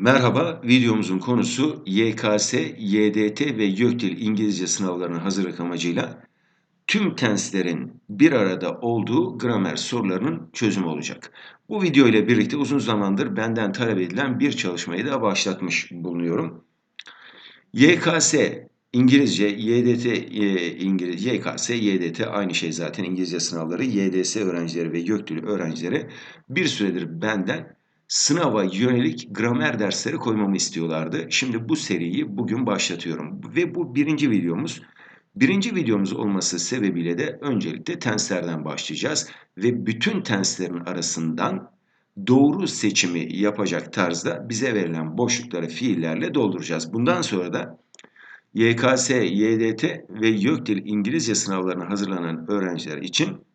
Merhaba, videomuzun konusu YKS, YDT ve YÖKDİL İngilizce sınavlarına hazırlık amacıyla tüm tenslerin bir arada olduğu gramer sorularının çözümü olacak. Bu video ile birlikte uzun zamandır benden talep edilen bir çalışmayı da başlatmış bulunuyorum. YKS İngilizce, YDT e, İngilizce, YKS, YDT aynı şey zaten İngilizce sınavları, YDS öğrencileri ve YÖKDİL öğrencileri bir süredir benden sınava yönelik gramer dersleri koymamı istiyorlardı. Şimdi bu seriyi bugün başlatıyorum ve bu birinci videomuz. Birinci videomuz olması sebebiyle de öncelikle tenslerden başlayacağız ve bütün tenslerin arasından doğru seçimi yapacak tarzda bize verilen boşlukları fiillerle dolduracağız. Bundan sonra da YKS, YDT ve YÖKDİL İngilizce sınavlarına hazırlanan öğrenciler için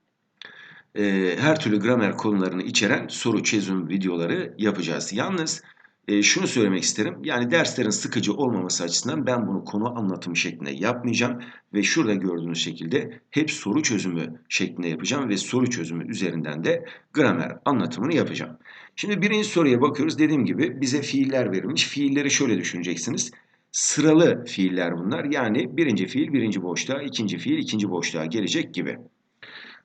e, her türlü gramer konularını içeren soru çözüm videoları yapacağız. Yalnız e, şunu söylemek isterim. Yani derslerin sıkıcı olmaması açısından ben bunu konu anlatımı şeklinde yapmayacağım. Ve şurada gördüğünüz şekilde hep soru çözümü şeklinde yapacağım. Ve soru çözümü üzerinden de gramer anlatımını yapacağım. Şimdi birinci soruya bakıyoruz. Dediğim gibi bize fiiller verilmiş. Fiilleri şöyle düşüneceksiniz. Sıralı fiiller bunlar. Yani birinci fiil birinci boşluğa, ikinci fiil ikinci boşluğa gelecek gibi.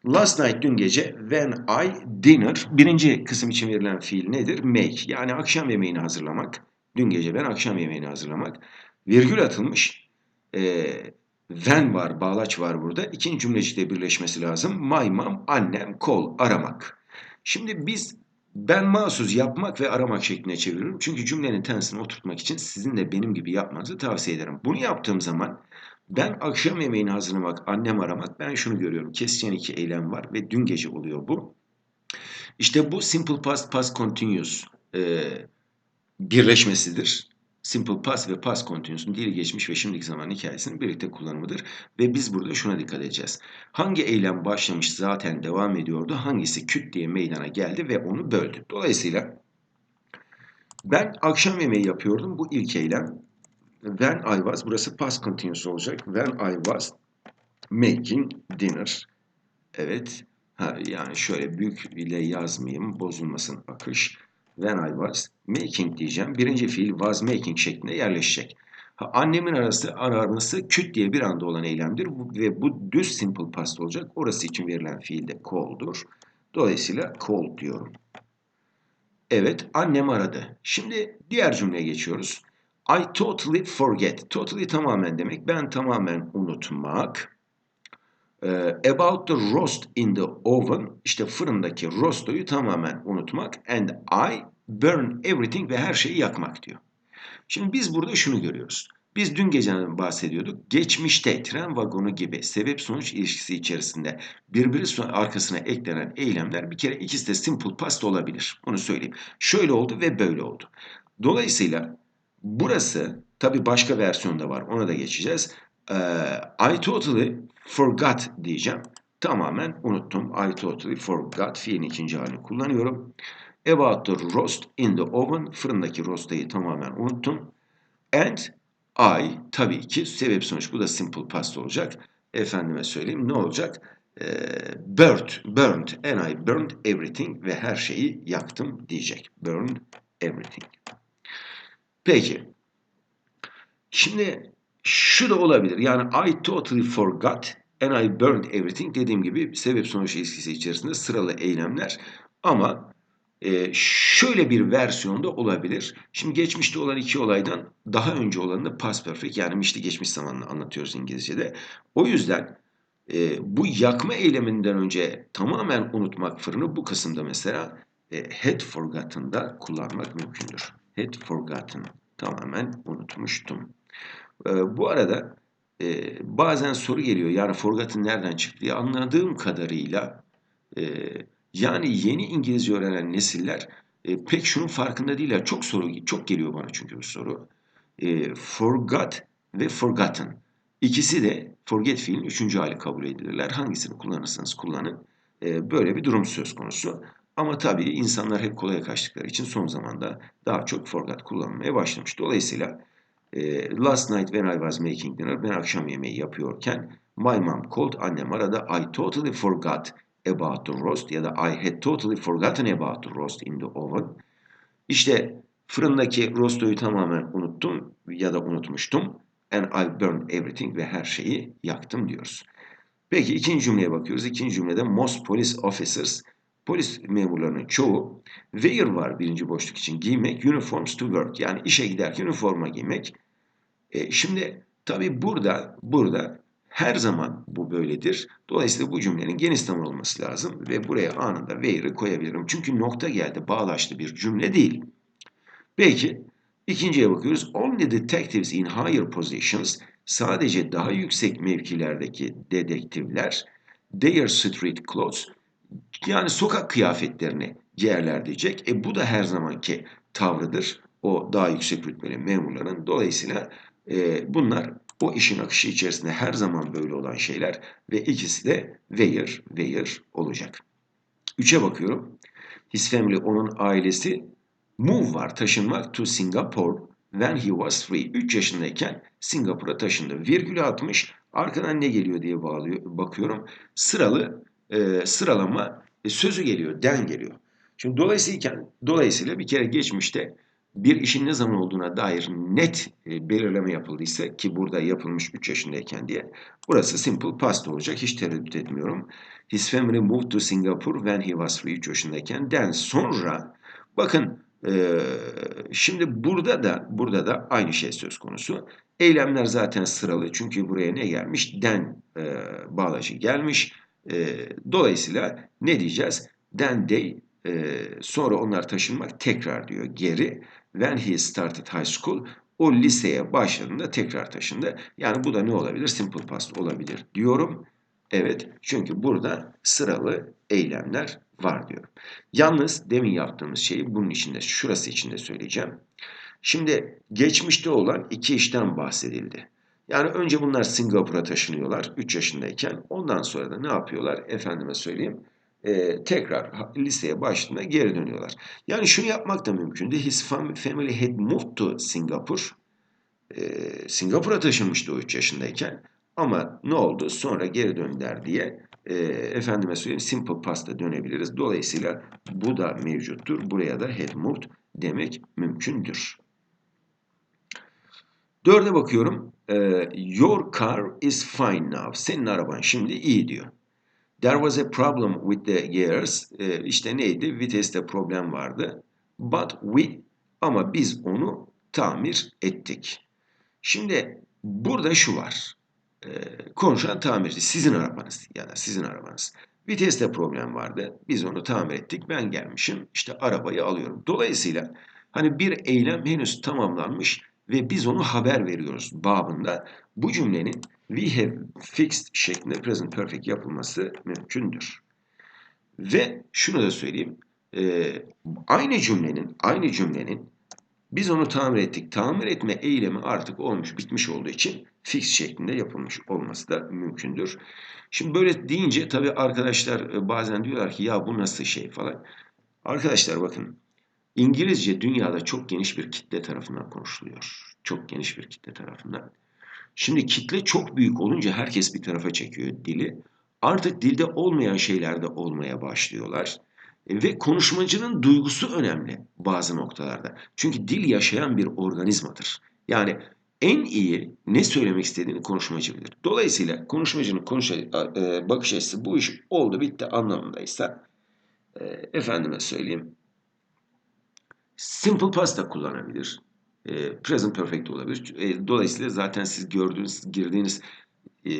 Last night dün gece when I dinner birinci kısım için verilen fiil nedir? Make yani akşam yemeğini hazırlamak. Dün gece ben akşam yemeğini hazırlamak. Virgül atılmış. E, when var, bağlaç var burada. İkinci cümlecikle birleşmesi lazım. My mom, annem, call, aramak. Şimdi biz ben mahsus yapmak ve aramak şeklinde çeviriyorum. Çünkü cümlenin tensini oturtmak için sizin de benim gibi yapmanızı tavsiye ederim. Bunu yaptığım zaman ben akşam yemeğini hazırlamak, annem aramak ben şunu görüyorum. Kesişen iki eylem var ve dün gece oluyor bu. İşte bu simple past, past continuous e, birleşmesidir. Simple past ve past continuous'un dili geçmiş ve şimdiki zaman hikayesinin birlikte kullanımıdır. Ve biz burada şuna dikkat edeceğiz. Hangi eylem başlamış zaten devam ediyordu, hangisi küt diye meydana geldi ve onu böldü. Dolayısıyla ben akşam yemeği yapıyordum. Bu ilk eylem when I was, burası past continuous olacak. When I was making dinner. Evet. Ha, yani şöyle büyük ile yazmayayım, bozulmasın akış. When I was making diyeceğim. Birinci fiil was making şeklinde yerleşecek. Ha, annemin arası araması küt diye bir anda olan eylemdir ve bu düz simple past olacak. Orası için verilen fiil de call'dur. Dolayısıyla call diyorum. Evet, annem aradı. Şimdi diğer cümleye geçiyoruz. I totally forget. Totally tamamen demek. Ben tamamen unutmak. Uh, about the roast in the oven. işte fırındaki rostoyu tamamen unutmak. And I burn everything ve her şeyi yakmak diyor. Şimdi biz burada şunu görüyoruz. Biz dün geceden bahsediyorduk. Geçmişte tren vagonu gibi sebep sonuç ilişkisi içerisinde birbiri arkasına eklenen eylemler bir kere ikisi de simple past olabilir. Onu söyleyeyim. Şöyle oldu ve böyle oldu. Dolayısıyla Burası tabi başka versiyonda var. Ona da geçeceğiz. Ee, I totally forgot diyeceğim. Tamamen unuttum. I totally forgot fiilin ikinci halini kullanıyorum. About the roast in the oven. Fırındaki roastayı tamamen unuttum. And I tabii ki sebep sonuç bu da simple past olacak. Efendime söyleyeyim ne olacak? Ee, burnt, burnt and I burned everything ve her şeyi yaktım diyecek. Burned everything. Peki. Şimdi şu da olabilir. Yani I totally forgot and I burned everything dediğim gibi sebep sonuç ilişkisi içerisinde sıralı eylemler ama e, şöyle bir versiyonda olabilir. Şimdi geçmişte olan iki olaydan daha önce olanı past perfect yani mişli geçmiş zamanını anlatıyoruz İngilizce'de. O yüzden e, bu yakma eyleminden önce tamamen unutmak fırını bu kısımda mesela e, had forgotten'da kullanmak mümkündür had forgotten. Tamamen unutmuştum. Ee, bu arada e, bazen soru geliyor. Yani forgotten nereden çıktı diye anladığım kadarıyla e, yani yeni İngilizce öğrenen nesiller e, pek şunun farkında değiller. Çok soru çok geliyor bana çünkü bu soru. E, forgot ve forgotten. İkisi de forget fiilin üçüncü hali kabul edilirler. Hangisini kullanırsanız kullanın. E, böyle bir durum söz konusu. Ama tabii insanlar hep kolaya kaçtıkları için son zamanda daha çok forgot kullanmaya başlamış. Dolayısıyla e, last night when I was making dinner, ben akşam yemeği yapıyorken my mom called, annem aradı. I totally forgot about the roast ya da I had totally forgotten about the roast in the oven. İşte Fırındaki rostoyu tamamen unuttum ya da unutmuştum. And I burned everything ve her şeyi yaktım diyoruz. Peki ikinci cümleye bakıyoruz. İkinci cümlede most police officers polis memurlarının çoğu wear var birinci boşluk için giymek, uniforms to work yani işe giderken üniforma giymek. E, şimdi tabi burada burada her zaman bu böyledir. Dolayısıyla bu cümlenin geniş olması lazım ve buraya anında where'ı koyabilirim. Çünkü nokta geldi bağlaçlı bir cümle değil. Peki ikinciye bakıyoruz. Only detectives in higher positions sadece daha yüksek mevkilerdeki dedektifler their street clothes yani sokak kıyafetlerini giyerler diyecek. E bu da her zamanki tavrıdır. O daha yüksek rütbeli memurların. Dolayısıyla e, bunlar o işin akışı içerisinde her zaman böyle olan şeyler ve ikisi de where, where olacak. Üçe bakıyorum. His family, onun ailesi move var, taşınmak to Singapore when he was three. 3 yaşındayken Singapur'a taşındı. Virgül atmış. Arkadan ne geliyor diye bağlıyor, bakıyorum. Sıralı e, sıralama e, sözü geliyor, den geliyor. Şimdi dolayısıyla, dolayısıyla bir kere geçmişte bir işin ne zaman olduğuna dair net e, belirleme yapıldıysa ki burada yapılmış 3 yaşındayken diye burası simple past olacak hiç tereddüt etmiyorum. His family moved to Singapore when he was 3 yaşındayken den sonra bakın e, şimdi burada da burada da aynı şey söz konusu. Eylemler zaten sıralı çünkü buraya ne gelmiş? Den e, bağlacı gelmiş. E, dolayısıyla ne diyeceğiz? Then they e, sonra onlar taşınmak tekrar diyor geri. When he started high school o liseye başladığında tekrar taşındı. Yani bu da ne olabilir? Simple past olabilir diyorum. Evet çünkü burada sıralı eylemler var diyorum. Yalnız demin yaptığımız şeyi bunun içinde, şurası içinde söyleyeceğim. Şimdi geçmişte olan iki işten bahsedildi. Yani önce bunlar Singapur'a taşınıyorlar 3 yaşındayken. Ondan sonra da ne yapıyorlar? Efendime söyleyeyim. E, tekrar liseye başladığında geri dönüyorlar. Yani şunu yapmak da mümkündü. His family had moved to Singapore. E, Singapur'a taşınmıştı o 3 yaşındayken. Ama ne oldu? Sonra geri döndüler diye e, efendime söyleyeyim simple past'a dönebiliriz. Dolayısıyla bu da mevcuttur. Buraya da had moved demek mümkündür. Dörde bakıyorum. E, your car is fine now. Senin araban şimdi iyi diyor. There was a problem with the gears. E, işte neydi? Viteste problem vardı. But we ama biz onu tamir ettik. Şimdi burada şu var. E, konuşan tamirci sizin arabanız ya da sizin arabanız. Viteste problem vardı. Biz onu tamir ettik. Ben gelmişim. İşte arabayı alıyorum. Dolayısıyla hani bir eylem henüz tamamlanmış ve biz onu haber veriyoruz babında. Bu cümlenin we have fixed şeklinde present perfect yapılması mümkündür. Ve şunu da söyleyeyim. E, aynı cümlenin aynı cümlenin biz onu tamir ettik. Tamir etme eylemi artık olmuş, bitmiş olduğu için fix şeklinde yapılmış olması da mümkündür. Şimdi böyle deyince tabii arkadaşlar e, bazen diyorlar ki ya bu nasıl şey falan. Arkadaşlar bakın İngilizce dünyada çok geniş bir kitle tarafından konuşuluyor. Çok geniş bir kitle tarafından. Şimdi kitle çok büyük olunca herkes bir tarafa çekiyor dili. Artık dilde olmayan şeyler de olmaya başlıyorlar. E, ve konuşmacının duygusu önemli bazı noktalarda. Çünkü dil yaşayan bir organizmadır. Yani en iyi ne söylemek istediğini konuşmacı bilir. Dolayısıyla konuşmacının konuş e, bakış açısı bu iş oldu bitti anlamındaysa e, efendime söyleyeyim simple past da kullanabilir. present perfect olabilir. dolayısıyla zaten siz gördüğünüz, girdiğiniz e,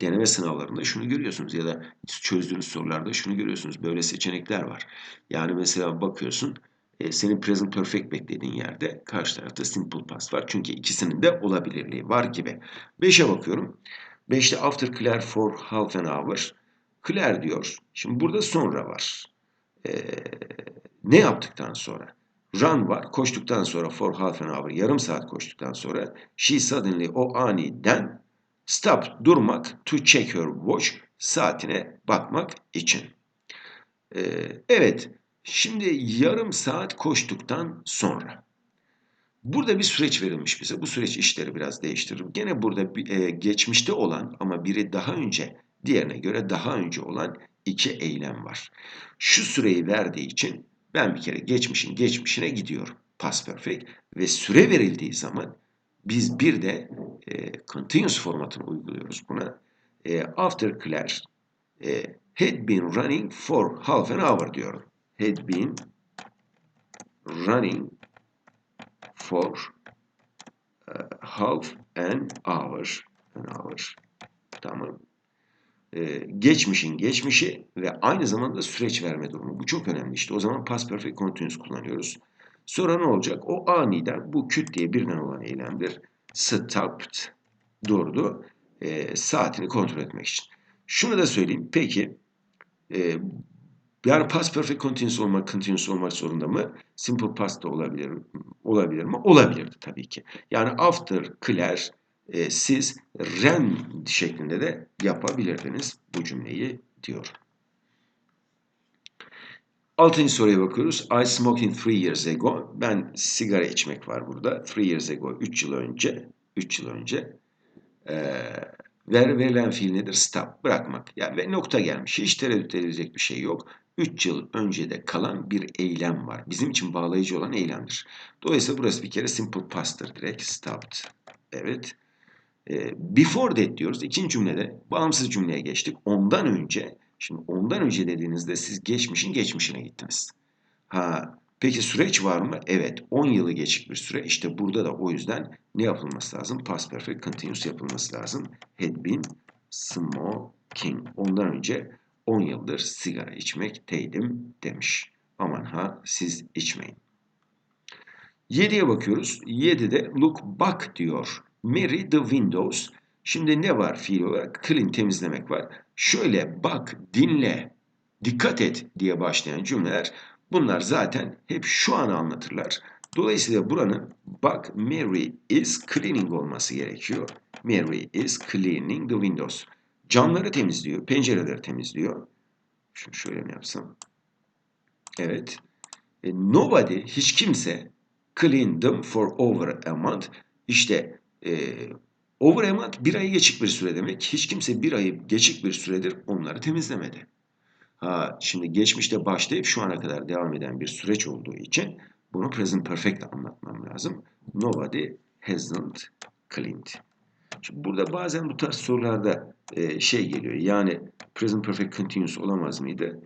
deneme sınavlarında şunu görüyorsunuz ya da çözdüğünüz sorularda şunu görüyorsunuz. Böyle seçenekler var. Yani mesela bakıyorsun e, senin present perfect beklediğin yerde karşı tarafta simple past var. Çünkü ikisinin de olabilirliği var gibi. 5'e bakıyorum. 5'te after clear for half an hour. Clear diyor. Şimdi burada sonra var. E, ne yaptıktan sonra? Run var. Koştuktan sonra for half an hour yarım saat koştuktan sonra she suddenly o aniden Stop durmak, to check your watch saatine bakmak için. Ee, evet, şimdi yarım saat koştuktan sonra. Burada bir süreç verilmiş bize. Bu süreç işleri biraz değiştirir. Gene burada e, geçmişte olan ama biri daha önce, diğerine göre daha önce olan iki eylem var. Şu süreyi verdiği için ben bir kere geçmişin geçmişine gidiyorum. past perfect ve süre verildiği zaman biz bir de e, continuous formatını uyguluyoruz buna. E, after Claire e, had been running for half an hour diyorum. Had been running for uh, half an hour. An hour. Tamam. Ee, geçmişin geçmişi ve aynı zamanda süreç verme durumu. Bu çok önemli işte. O zaman past perfect continuous kullanıyoruz. Sonra ne olacak? O aniden bu küt diye birden olan eylemdir. Stopped durdu. E, saatini kontrol etmek için. Şunu da söyleyeyim. Peki e, yani past perfect continuous olmak, continuous olmak zorunda mı? Simple past da olabilir, olabilir mi? Olabilirdi tabii ki. Yani after Claire e, siz ren şeklinde de yapabilirdiniz bu cümleyi diyor. Altıncı soruya bakıyoruz. I smoked three years ago. Ben sigara içmek var burada. Three years ago, üç yıl önce. Üç yıl önce. Ee, ver, verilen fiil nedir? Stop, bırakmak. Yani ve nokta gelmiş. Hiç tereddüt edilecek bir şey yok. 3 yıl öncede kalan bir eylem var. Bizim için bağlayıcı olan eylemdir. Dolayısıyla burası bir kere simple past'tır direkt. Stopped. Evet. Ee, before that diyoruz. İkinci cümlede bağımsız cümleye geçtik. Ondan önce, şimdi ondan önce dediğinizde siz geçmişin geçmişine gittiniz. Ha, peki süreç var mı? Evet. 10 yılı geçik bir süre. İşte burada da o yüzden ne yapılması lazım? Past perfect continuous yapılması lazım. Had been smoking. Ondan önce 10 yıldır sigara içmekteydim demiş. Aman ha siz içmeyin. 7'ye bakıyoruz. 7'de look back diyor. Mary the windows. Şimdi ne var fiil olarak? Clean temizlemek var. Şöyle bak, dinle, dikkat et diye başlayan cümleler bunlar zaten hep şu an anlatırlar. Dolayısıyla buranın bak Mary is cleaning olması gerekiyor. Mary is cleaning the windows. Camları temizliyor, pencereleri temizliyor. Şunu şöyle mi yapsam? Evet. E, nobody, hiç kimse cleaned them for over a month. İşte e, over a month bir ayı geçik bir süre demek. Hiç kimse bir ayı geçik bir süredir onları temizlemedi. Ha, şimdi geçmişte başlayıp şu ana kadar devam eden bir süreç olduğu için bunu present perfect anlatmam lazım. Nobody hasn't cleaned. Şimdi burada bazen bu tarz sorularda e, şey geliyor. Yani present perfect continuous olamaz mıydı?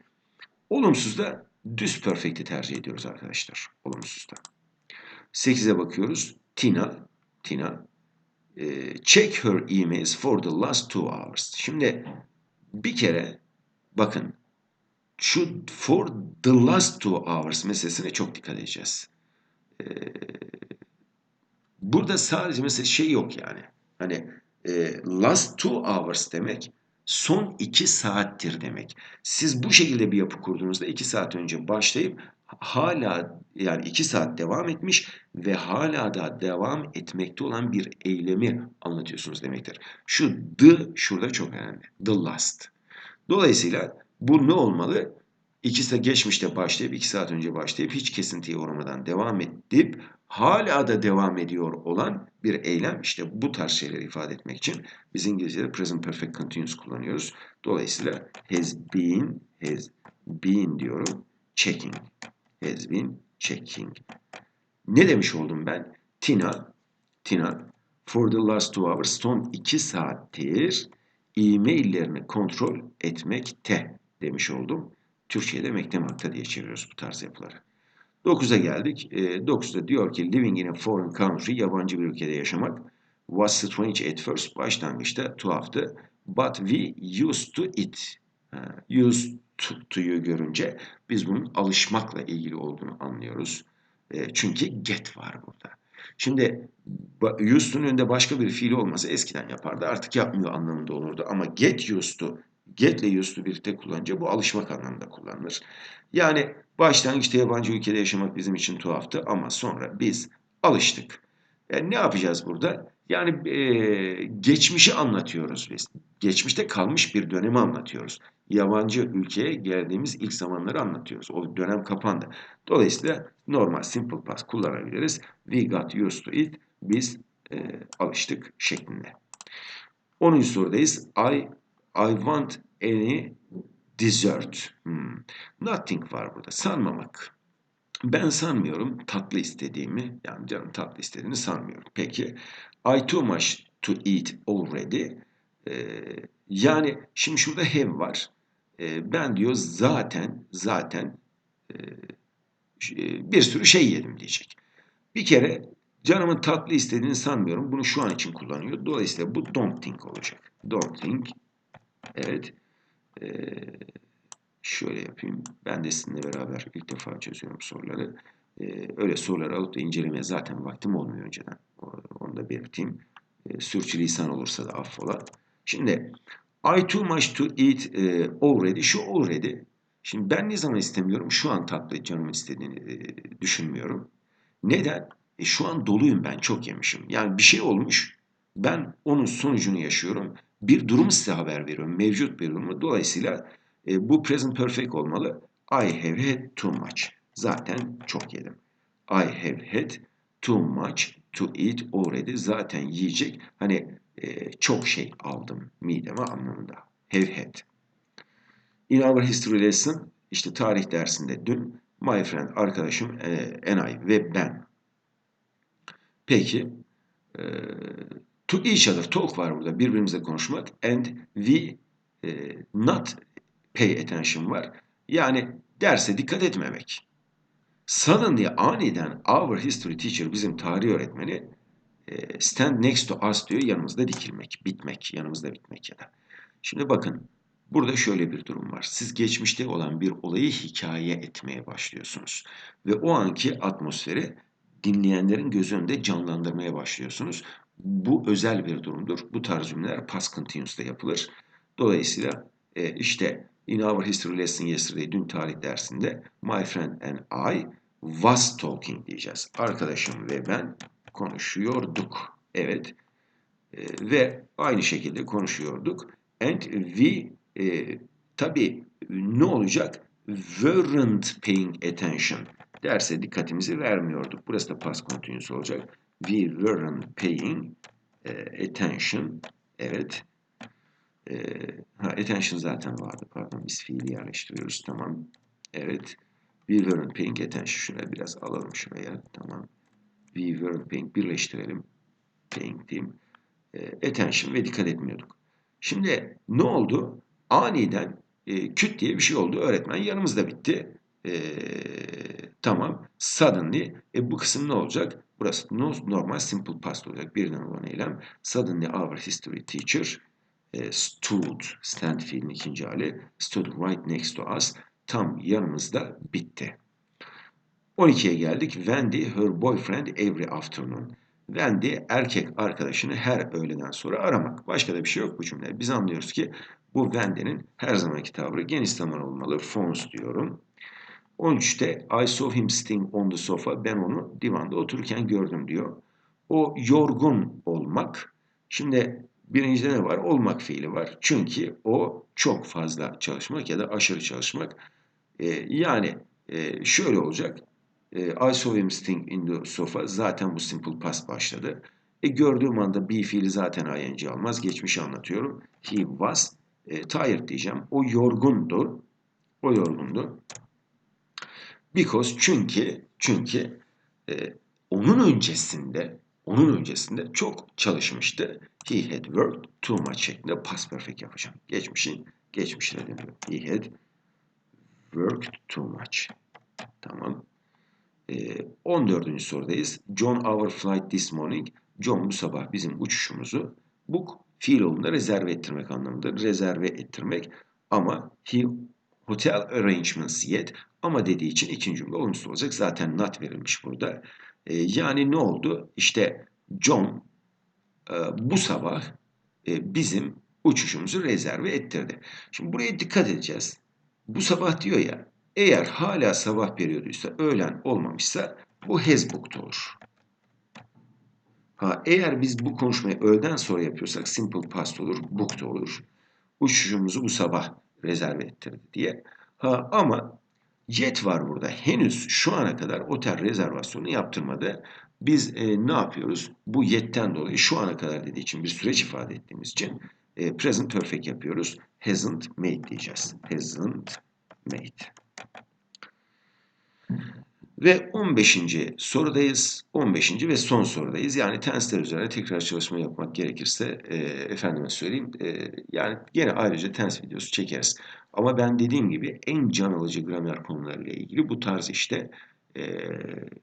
Olumsuzda düz perfect'i tercih ediyoruz arkadaşlar. Olumsuzda. 8'e bakıyoruz. Tina, Tina check her emails for the last two hours. Şimdi bir kere bakın şu for the last two hours meselesine çok dikkat edeceğiz. E, burada sadece mesela şey yok yani. Hani e, last two hours demek son iki saattir demek. Siz bu şekilde bir yapı kurduğunuzda iki saat önce başlayıp hala yani iki saat devam etmiş ve hala da devam etmekte olan bir eylemi anlatıyorsunuz demektir. Şu the şurada çok önemli. The last. Dolayısıyla bu ne olmalı? İkisi de geçmişte başlayıp iki saat önce başlayıp hiç kesintiye uğramadan devam edip hala da devam ediyor olan bir eylem. İşte bu tarz şeyleri ifade etmek için biz İngilizce'de present perfect continuous kullanıyoruz. Dolayısıyla has been, has been diyorum. Checking. Has been checking. Ne demiş oldum ben? Tina, Tina for the last two hours son iki saattir e-maillerini kontrol etmekte demiş oldum. Türkçe'de mektemakta diye çeviriyoruz bu tarz yapıları. 9'a geldik. E, 9'da diyor ki living in a foreign country, yabancı bir ülkede yaşamak was strange at first, başlangıçta tuhaftı. But we used to it. Used to'yu görünce biz bunun alışmakla ilgili olduğunu anlıyoruz. E, çünkü get var burada. Şimdi to'nun önünde başka bir fiil olmasa eskiden yapardı. Artık yapmıyor anlamında olurdu. Ama get used to get ile to birlikte kullanınca bu alışmak anlamında kullanılır. Yani başlangıçta yabancı ülkede yaşamak bizim için tuhaftı ama sonra biz alıştık. Yani ne yapacağız burada? Yani e, geçmişi anlatıyoruz biz. Geçmişte kalmış bir dönemi anlatıyoruz. Yabancı ülkeye geldiğimiz ilk zamanları anlatıyoruz. O dönem kapandı. Dolayısıyla normal simple past kullanabiliriz. We got used to it. Biz e, alıştık şeklinde. 10. sorudayız. I I want any dessert. Hmm. Nothing var burada. Sanmamak. Ben sanmıyorum tatlı istediğimi, yani canım tatlı istediğini sanmıyorum. Peki, I too much to eat already. Ee, yani şimdi şurada have var. Ee, ben diyor zaten, zaten e, bir sürü şey yedim diyecek. Bir kere canımın tatlı istediğini sanmıyorum. Bunu şu an için kullanıyor. Dolayısıyla bu don't think olacak. Don't think. Evet. Ee, şöyle yapayım. Ben de sizinle beraber ilk defa çözüyorum soruları. Ee, öyle soruları alıp da incelemeye zaten vaktim olmuyor önceden. Onu da belirteyim. Ee, sürçülisan olursa da affola. Şimdi I too much to eat e, already. Şu already. Şimdi ben ne zaman istemiyorum? Şu an tatlı canım istediğini e, düşünmüyorum. Neden? E, şu an doluyum ben. Çok yemişim. Yani bir şey olmuş. Ben onun sonucunu yaşıyorum. Bir durum size haber veriyorum. Mevcut bir durumu. Dolayısıyla e, bu present perfect olmalı. I have had too much. Zaten çok yedim. I have had too much to eat already. Zaten yiyecek. Hani e, çok şey aldım mideme anlamında. Have had. In our history lesson, işte tarih dersinde dün, my friend, arkadaşım, e, I ve ben. Peki, e, to each other, talk var burada, birbirimizle konuşmak, and we e, not pay attention var. Yani derse dikkat etmemek. Suddenly, aniden our history teacher, bizim tarih öğretmeni, e, stand next to us diyor, yanımızda dikilmek, bitmek, yanımızda bitmek ya da. Şimdi bakın, Burada şöyle bir durum var. Siz geçmişte olan bir olayı hikaye etmeye başlıyorsunuz. Ve o anki atmosferi dinleyenlerin göz önünde canlandırmaya başlıyorsunuz. Bu özel bir durumdur. Bu tarz cümleler past continuous'ta yapılır. Dolayısıyla e, işte in our history lesson yesterday, dün tarih dersinde my friend and I was talking diyeceğiz. Arkadaşım ve ben konuşuyorduk. Evet. E, ve aynı şekilde konuşuyorduk. And we e, tabii ne olacak? Weren't paying attention. Derse dikkatimizi vermiyorduk. Burası da past continuous olacak. We weren't paying e, attention. Evet. E, ha, attention zaten vardı. Pardon biz fiili yerleştiriyoruz. Tamam. Evet. We weren't paying attention. Şuna biraz alalım şuraya. Tamam. We weren't paying. Birleştirelim. Paying diyeyim. E, attention ve dikkat etmiyorduk. Şimdi ne oldu? aniden e, küt diye bir şey oldu. Öğretmen yanımızda bitti. E, tamam. Suddenly e, bu kısım ne olacak? Burası normal simple past olacak. Birden olan eylem. Suddenly our history teacher e, stood. Stand fiilin ikinci hali. Stood right next to us. Tam yanımızda bitti. 12'ye geldik. Wendy her boyfriend every afternoon. Wendy erkek arkadaşını her öğleden sonra aramak. Başka da bir şey yok bu cümle. Biz anlıyoruz ki bu Wendy'nin her zamanki tavrı geniş zaman olmalı. Phones diyorum. 13'te I saw him sitting on the sofa. Ben onu divanda otururken gördüm diyor. O yorgun olmak. Şimdi birincide ne var? Olmak fiili var. Çünkü o çok fazla çalışmak ya da aşırı çalışmak. Ee, yani e, şöyle olacak. E, I saw him sitting in the sofa. Zaten bu simple past başladı. E, gördüğüm anda be fiili zaten ing almaz. Geçmişi anlatıyorum. He was e, tired diyeceğim. O yorgundu. O yorgundu. Because çünkü çünkü e, onun öncesinde onun öncesinde çok çalışmıştı. He had worked too much şeklinde past perfect yapacağım. Geçmişin geçmişine deniyor. He had worked too much. Tamam. E, 14. sorudayız. John our flight this morning. John bu sabah bizim uçuşumuzu book fiil olduğunda rezerve ettirmek anlamında. Rezerve ettirmek ama he hotel arrangements yet ama dediği için ikinci cümle olumsuz olacak. Zaten not verilmiş burada. E, yani ne oldu? İşte John e, bu sabah e, bizim uçuşumuzu rezerve ettirdi. Şimdi buraya dikkat edeceğiz. Bu sabah diyor ya eğer hala sabah periyoduysa öğlen olmamışsa bu has booked olur. Ha, eğer biz bu konuşmayı öğleden sonra yapıyorsak simple past olur, booked olur. Uçuşumuzu bu sabah rezerve ettirdi diye. Ha, ama yet var burada. Henüz şu ana kadar otel rezervasyonu yaptırmadı. Biz e, ne yapıyoruz? Bu yetten dolayı şu ana kadar dediği için bir süreç ifade ettiğimiz için e, present perfect yapıyoruz. Hasn't made diyeceğiz. Hasn't made. Ve 15. sorudayız. 15. ve son sorudayız. Yani tensler üzerine tekrar çalışma yapmak gerekirse e, efendime söyleyeyim. E, yani gene ayrıca tens videosu çekeriz. Ama ben dediğim gibi en can alıcı gramer konularıyla ilgili bu tarz işte e,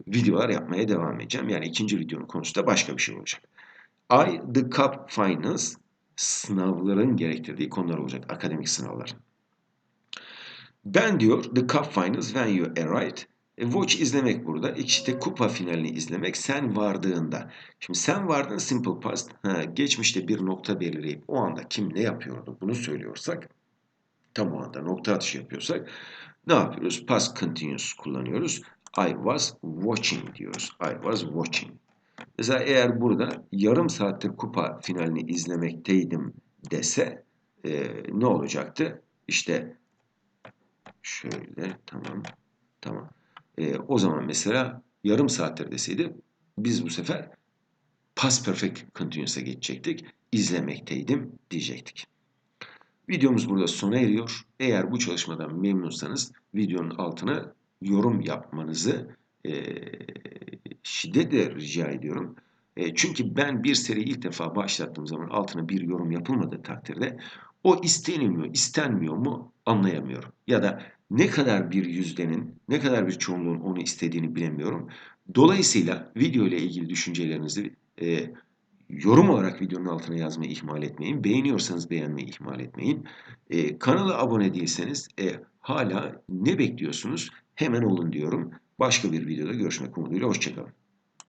videolar yapmaya devam edeceğim. Yani ikinci videonun konusu da başka bir şey olacak. I, the cup finals sınavların gerektirdiği konular olacak. Akademik sınavlar. Ben diyor the cup finals when you arrived. E, watch izlemek burada. İşte kupa finalini izlemek sen vardığında. Şimdi sen vardın simple past. Ha, geçmişte bir nokta belirleyip o anda kim ne yapıyordu bunu söylüyorsak tam o anda nokta atışı yapıyorsak ne yapıyoruz? Past continuous kullanıyoruz. I was watching diyoruz. I was watching. Mesela eğer burada yarım saattir kupa finalini izlemekteydim dese e, ne olacaktı? İşte şöyle tamam tamam. E, o zaman mesela yarım saattir deseydi biz bu sefer past perfect continuous'a geçecektik. İzlemekteydim diyecektik. Videomuz burada sona eriyor. Eğer bu çalışmadan memnunsanız videonun altına yorum yapmanızı e, şiddetle rica ediyorum. E, çünkü ben bir seri ilk defa başlattığım zaman altına bir yorum yapılmadığı takdirde o istenilmiyor, istenmiyor mu anlayamıyorum. Ya da ne kadar bir yüzdenin, ne kadar bir çoğunluğun onu istediğini bilemiyorum. Dolayısıyla video ile ilgili düşüncelerinizi e, yorum olarak videonun altına yazmayı ihmal etmeyin. Beğeniyorsanız beğenmeyi ihmal etmeyin. E, kanala abone değilseniz e, hala ne bekliyorsunuz? Hemen olun diyorum. Başka bir videoda görüşmek umuduyla. Hoşçakalın.